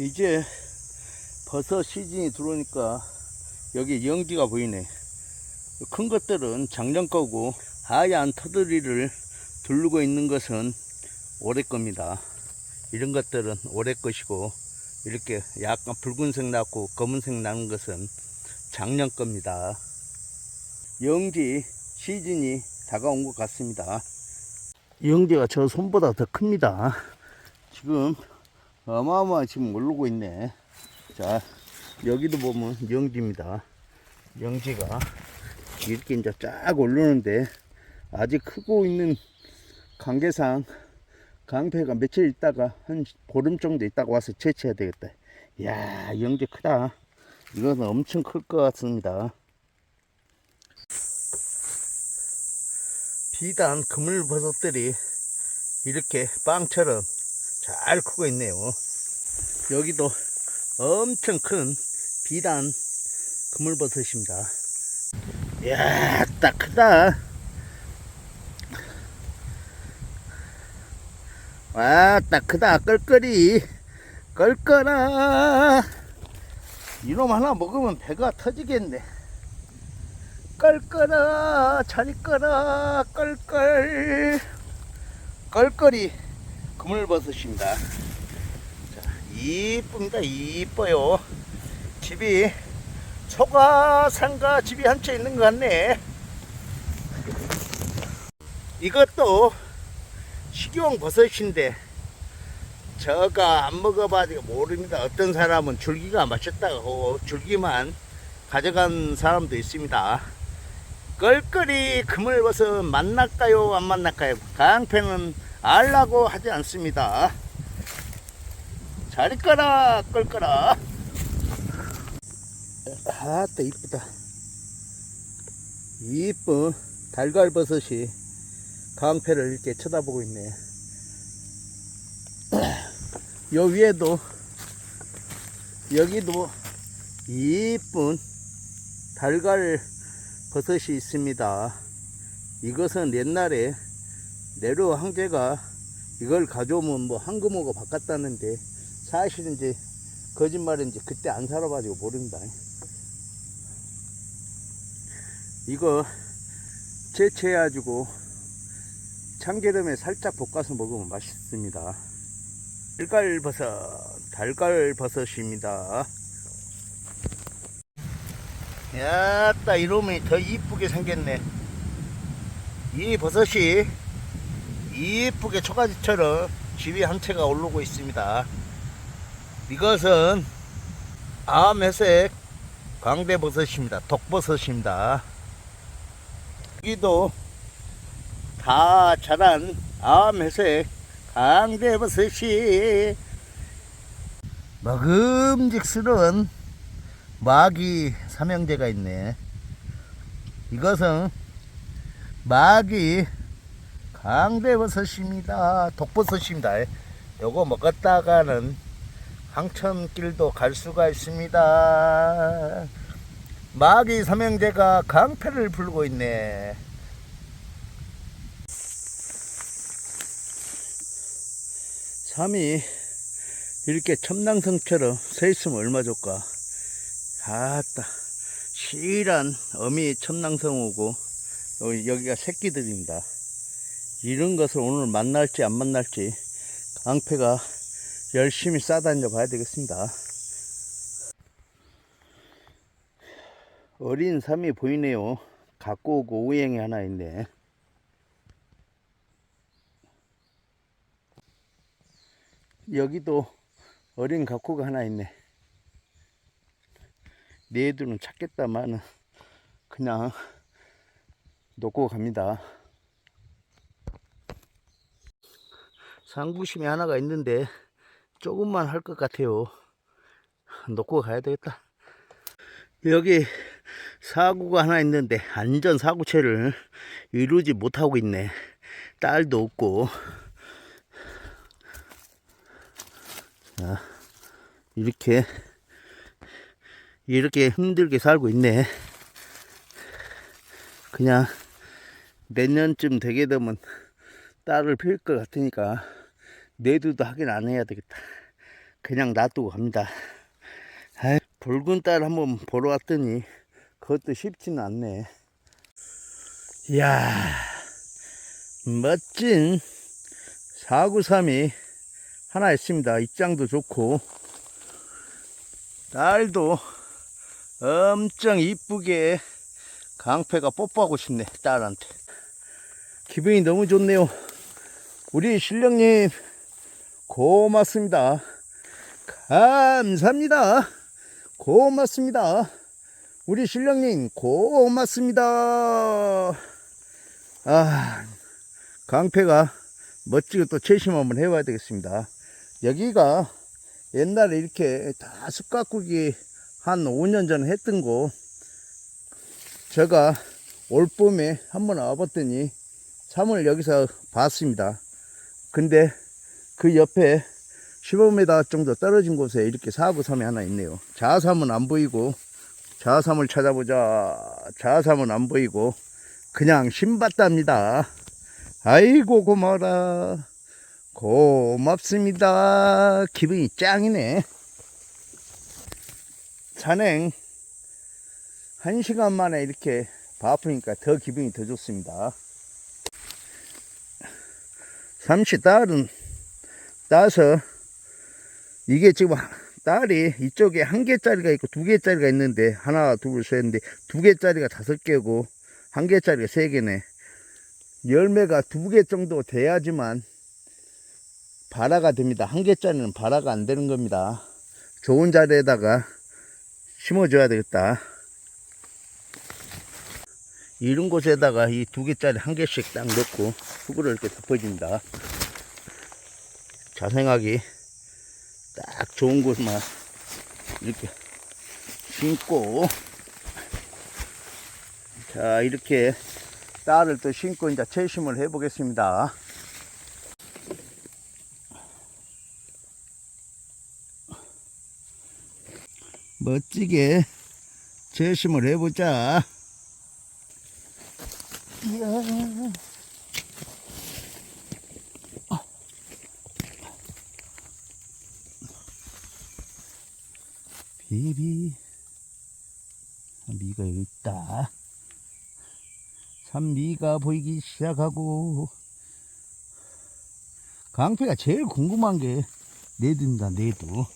이제 버섯 시즌이 들어오니까 여기 연기가 보이네. 큰 것들은 작년 거고 하얀 터들이를 두르고 있는 것은 올해 겁니다. 이런 것들은 올해 것이고 이렇게 약간 붉은색 나고 검은색 나는 것은 작년 겁니다. 영지 시즌이 다가온 것 같습니다. 영지가 저 손보다 더 큽니다. 지금 어마어마 지금 오르고 있네. 자, 여기도 보면 영지입니다. 영지가 이렇게 이제 쫙 오르는데 아직 크고 있는 관계상 강패가 며칠 있다가 한 보름 정도 있다가 와서 채취해야 되겠다. 이야, 영지 크다. 이거는 엄청 클 것 같습니다. 비단 그물버섯들이 이렇게 빵처럼 잘 크고 있네요. 여기도 엄청 큰 비단 그물버섯입니다. 이야, 딱 크다. 와, 딱 크다. 껄끄리. 껄끄라. 이놈 하나 먹으면 배가 터지겠네. 껄끄라. 잘 있거라. 껄껄. 껄끄리. 그물버섯입니다. 자, 이쁩니다. 이뻐요. 집이 소가 상가 집이 한 채 있는 것 같네. 이것도 식용 버섯인데 저가 안 먹어봐도 모릅니다. 어떤 사람은 줄기가 맛있다고 줄기만 가져간 사람도 있습니다. 껄끄리 그물버섯 만날까요? 안 만날까요? 강패는 알라고 하지 않습니다. 잘 있거라 껄끄라 아따 이쁘다. 이쁜 달걀버섯이 강패를 이렇게 쳐다보고 있네. 요 위에도 여기도 이쁜 달걀 버섯이 있습니다. 이것은 옛날에 네로 황제가 이걸 가져오면 뭐 황금호가 바꿨다는데 사실인지 거짓말인지 그때 안 살아가지고 모릅니다 이거 채취해가지고 참기름에 살짝 볶아서 먹으면 맛있습니다. 달걀버섯, 달걀버섯입니다. 야따 이놈이 더 이쁘게 생겼네. 이 버섯이 이쁘게 초가지처럼 집이 한 채가 오르고 있습니다. 이것은 암회색 광대버섯입니다. 독버섯입니다. 여기도 다 자란 암회색 강대버섯이 먹음직스러운 마기 삼형제가 있네. 이것은 마기 강대버섯입니다. 독버섯입니다. 요거 먹었다가는 황천길도 갈 수가 있습니다. 마기 삼형제가 강패를 불고 있네. 삼이 이렇게 첨낭성처럼 서 있으면 얼마 좋까. 아따, 실한 어미 첨낭성어고 여기- 여기가 새끼들입니다. 이런 것을 오늘 만날지 안 만날지 강패가 열심히 싸다녀 봐야 되겠습니다. 어린 삼이 보이네요. 갖고 오고 오행이 하나 있네. 여기도 어린 갖고가 하나 있네. 네들은 찾겠다마는 그냥 놓고 갑니다. 상부심이 하나가 있는데 조금만 할 것 같아요. 놓고 가야 되겠다. 여기 사고가 하나 있는데 안전 사고체를 이루지 못하고 있네. 딸도 없고. 자, 이렇게 이렇게 힘들게 살고 있네. 그냥 내년쯤 되게 되면 딸을 필 것 같으니까 내두도 하긴 안 해야 되겠다. 그냥 놔두고 갑니다. 아이, 붉은 딸 한번 보러 왔더니 그것도 쉽지는 않네. 이야, 멋진 493이 하나 있습니다. 입장도 좋고, 딸도 엄청 이쁘게 강패가 뽀뽀하고 싶네, 딸한테. 기분이 너무 좋네요. 우리 신령님, 고맙습니다. 감사합니다. 고맙습니다. 우리 신령님, 고맙습니다. 아, 강패가 멋지게 또 채심 한번 해봐야 되겠습니다. 여기가 옛날에 이렇게 다 숲가꾸기 한 5년 전에 했던 거, 제가 올 봄에 한번 와봤더니 참을 여기서 봤습니다. 근데 그 옆에 15m 정도 떨어진 곳에 이렇게 사구삼이 하나 있네요. 자삼은 안 보이고 자삼을 찾아보자. 자삼은 안 보이고 그냥 신봤답니다. 아이고 고마워라. 고맙습니다. 기분이 짱이네. 산행 한 시간 만에 이렇게 바쁘니까 더 기분이 더 좋습니다. 삼시 딸은 따서 이게 지금 딸이 이쪽에 한 개짜리가 있고 두 개짜리가 있는데 하나 둘셋 인데 두 개짜리가 다섯 개고 한 개짜리가 세 개네. 열매가 두 개 정도 돼야지만 발화가 됩니다. 한 개짜리는 발화가 안 되는 겁니다. 좋은 자리에다가 심어줘야 되겠다. 이런 곳에다가 이 두 개짜리 한 개씩 딱 넣고 흙으로 이렇게 덮어줍니다 자생하기 딱 좋은 곳만 이렇게 심고. 자 이렇게 딸을 또 심고 이제 채심을 해 보겠습니다. 멋지게 채심을 해보자. 이야. 비비 미가 여기 있다. 산미가 보이기 시작하고. 강패가 제일 궁금한 게 내든다 내도.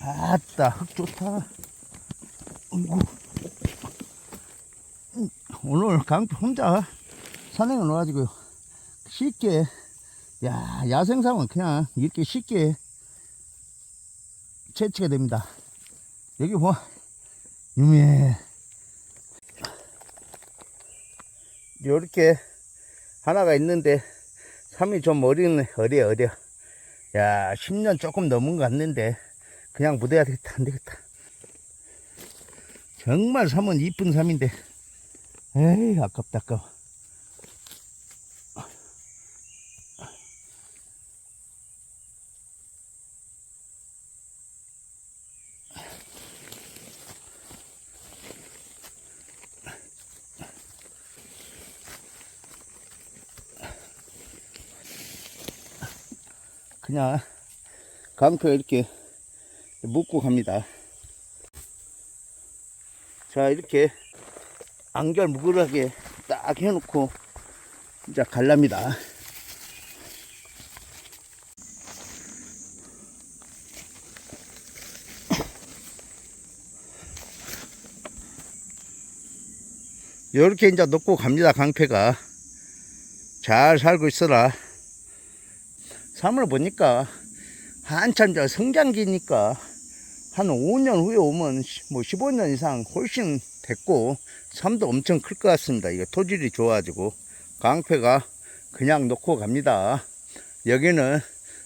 아따 흙 좋다. 어이구 음, 오늘 강패 혼자 산행을 와가지고 쉽게 야 야생삼은 그냥 이렇게 쉽게 채취가 됩니다 여기 뭐 유미해 요렇게 하나가 있는데 삼이 좀 어리네 어려 어려. 야 10년 조금 넘은 것 같는데 그냥 묻어야 되겠다 안 되겠다. 정말 삼은 이쁜 삼인데. 에이 아깝다 아까워 그냥 강표 이렇게 묶고 갑니다. 자, 이렇게 안결 무그하게 딱 해놓고 이제 갈랍니다. 이렇게 이제 놓고 갑니다. 강패가 잘 살고 있어라. 3을 보니까 한참 저 성장기니까 한 5년 후에 오면 뭐 15년 이상 훨씬 됐고 삶도 엄청 클 것 같습니다. 이거 토질이 좋아가지고 강패가 그냥 놓고 갑니다. 여기는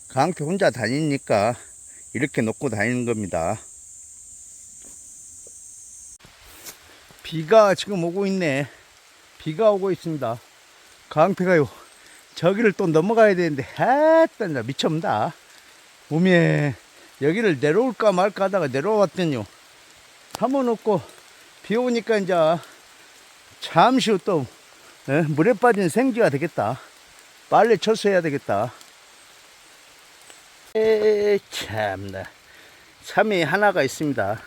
강패 혼자 다니니까 이렇게 놓고 다니는 겁니다. 비가 지금 오고 있네. 비가 오고 있습니다. 강패가요. 저기를 또 넘어가야 되는데 했다. 미쳤다. 몸에 여기를 내려올까 말까 하다가 내려왔더니요. 없고 비 오니까 이제 잠시 후또 예, 물에 빠진 생쥐가 되겠다. 빨리 철수해야 되겠다. 에 참나. 삼이 하나가 있습니다.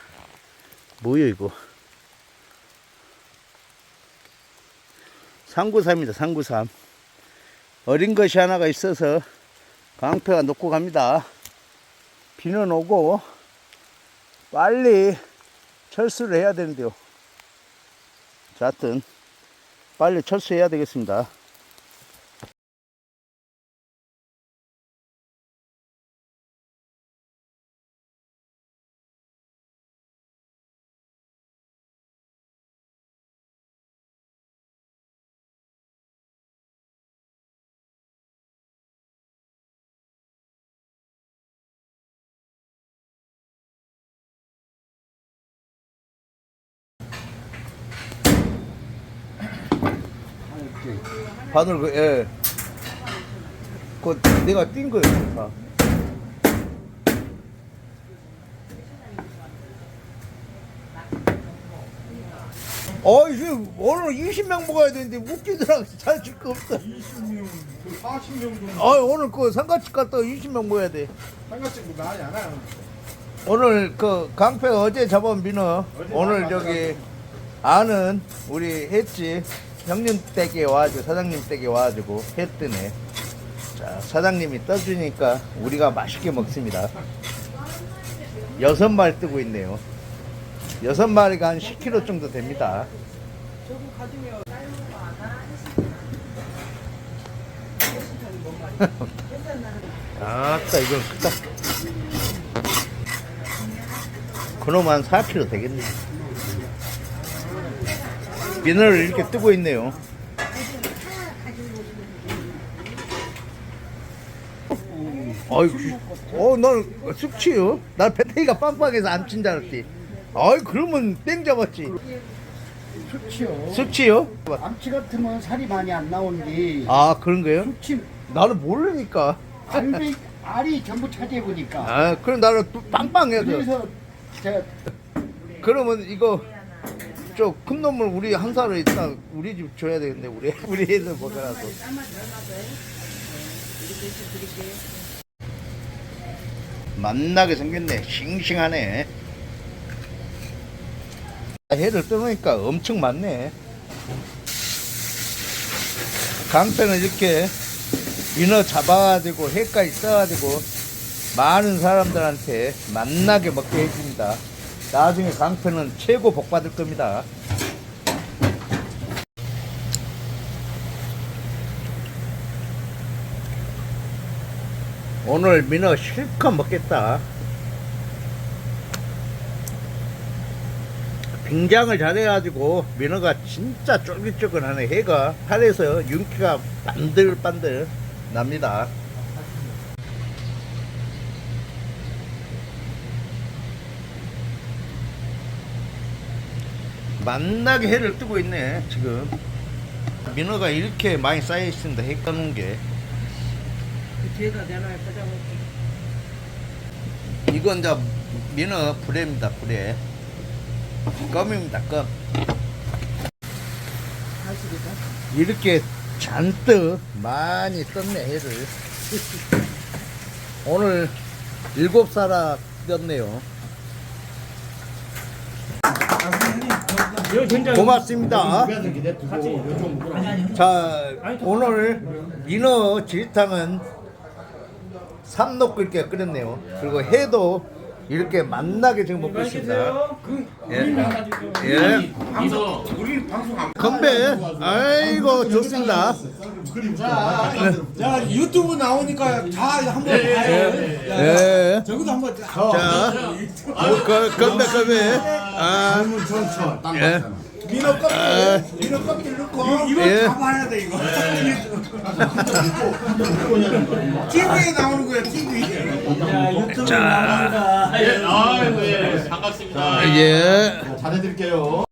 뭐요 이거? 상구삼입니다 상구삼 어린 것이 하나가 있어서 강패가 놓고 갑니다. 비는 오고 빨리 철수를 해야 되는데요. 자, 하여튼 빨리 철수해야 되겠습니다 바늘 그, 예. 그, 내가 띈 거예요, 다. 어이, 오늘 20명 먹어야 되는데 웃기더라고. 잘줄 거 없어. 20명, 40명 정도 어, 오늘 그 상가집 갔다 20명 먹어야 돼. 상가집 많이 안 와요. 오늘 그 강패가 어제 잡은 민어 오늘. 저기 아는 우리 했지 형님 댁에 와가지고 사장님 댁에 와가지고 했더네 자 사장님이 떠주니까 우리가 맛있게 먹습니다. 여섯 마리 뜨고 있네요. 여섯 마리가 한 10kg 정도 됩니다. 아따 이건 크다. 그놈 한 4kg 되겠네. 비늘을 이렇게 뜨고 있네요. 어이구, 어, 넌 숙취요? 난 배터리가 빵빵해서 안 친 줄 알았지. 어이, 그러면 땡 잡았지. 좋지요. 숙취요? 암치 같으면 살이 많이 안 나오는데 아, 그런 거요? 좋지. 나는 모르니까. 알이 알이 전부 차지해 보니까. 아, 그럼 나는 또 빵빵해서. 그래서 제가 그러면 이거 저큰 놈을 우리 한 살을 있다 우리 집 줘야 되겠네 우리. 우리 애들 먹어라서 만나게 생겼네. 싱싱하네. 해를 뜨니까 엄청 많네. 강패는 이렇게 민어 잡아가지고 해까지 써가지고 많은 사람들한테 만나게 먹게 해줍니다. 나중에 강패는 최고 복 받을 겁니다. 오늘 민어 실컷 먹겠다. 빙장을 잘해가지고 민어가 진짜 쫄깃쫄깃하네. 해가 팔에서 윤기가 반들반들 납니다. 만나게 해를 뜨고 있네 지금. 민어가 이렇게 많이 쌓여 있습니다 해 까놓은 게 뒤에다 내놔야 가져올게. 이건 이제 민어 불에입니다 불에 껌입니다 껌. 이렇게 잔뜩 많이 떴네 해를. 오늘 일곱 사라 떴네요 고맙습니다. 자 오늘 민어 질탕은 삼록 끓게 끓였네요. 그리고 해도 이렇게 만나게 지금 먹고 있습니다. 예. 예. 우리 방송 안 건배. 아이고 좋습니다. 야, 유튜브 나오니까 다 한번 봐요. 예. 저기도 한번 자. 자 거- 건배 건배 아 예. 민어 껍질, 아. 민어 껍질 넣고 이거 예. 다 봐야 돼 이거. TV에 나오는 거야 TV. 자 아이고 예 반갑습니다. 예. 잘해드릴게요.